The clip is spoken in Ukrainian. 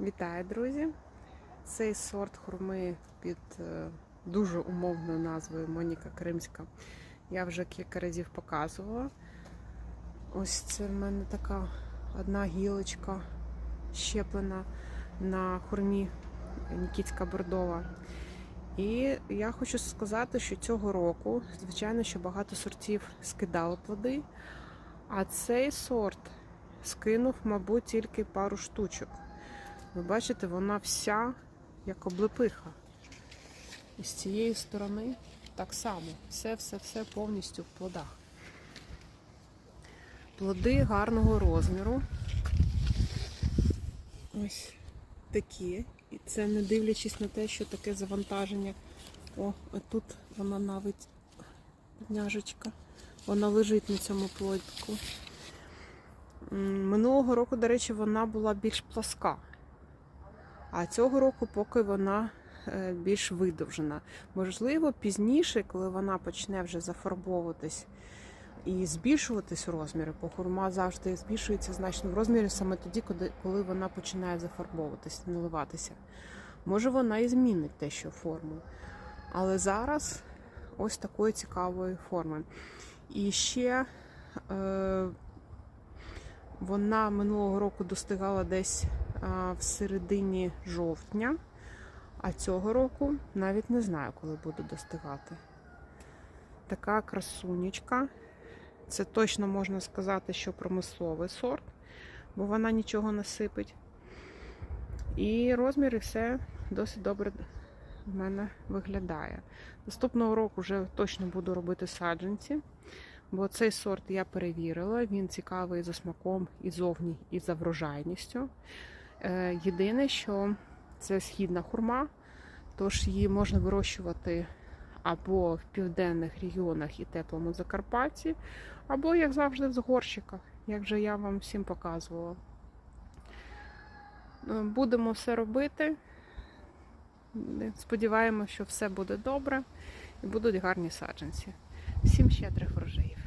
Вітаю, друзі! Цей сорт хурми під е, дуже умовною назвою Моніка Кримська. Я вже кілька разів показувала. Ось це в мене така одна гілочка щеплена на хурмі Нікітська Бордова. І я хочу сказати, що цього року, звичайно, що багато сортів скидали плоди, а цей сорт скинув, мабуть, тільки пару штучок. Ви бачите, вона вся як облепиха. І з цієї сторони так само. Все-все-все повністю в плодах. Плоди гарного розміру. Ось такі. І це не дивлячись на те, що таке завантаження. О, тут вона навіть няжечка. Вона лежить на цьому плодику. Минулого року, до речі, вона була більш пласка. А цього року поки вона е, більш видовжена. Можливо, пізніше, коли вона почне вже зафарбовуватись і збільшуватись у розмірі, бо хурма завжди збільшується значно в розмірі саме тоді, коли- вона починає зафарбовуватись, наливатися. Може, вона і змінить те, що форму. Але зараз ось такої цікавої форми. І ще е, вона минулого року достигала десь в середині жовтня, а цього року навіть не знаю, коли буду достигати. Така красунечка. Це точно можна сказати, що промисловий сорт, бо вона нічого не сипить. І розмір і все досить добре в мене виглядає. Наступного року вже точно буду робити саджанці, бо цей сорт я перевірила. Він цікавий за смаком і зовні, і за врожайністю. Е, Єдине, що це східна хурма, тож її можна вирощувати або в південних регіонах і теплому Закарпатті, або, як завжди, в горщиках, як вже я вам всім показувала. Е, Будемо все робити. Сподіваємося, що все буде добре і будуть гарні саджанці. Всім щедрих врожаїв!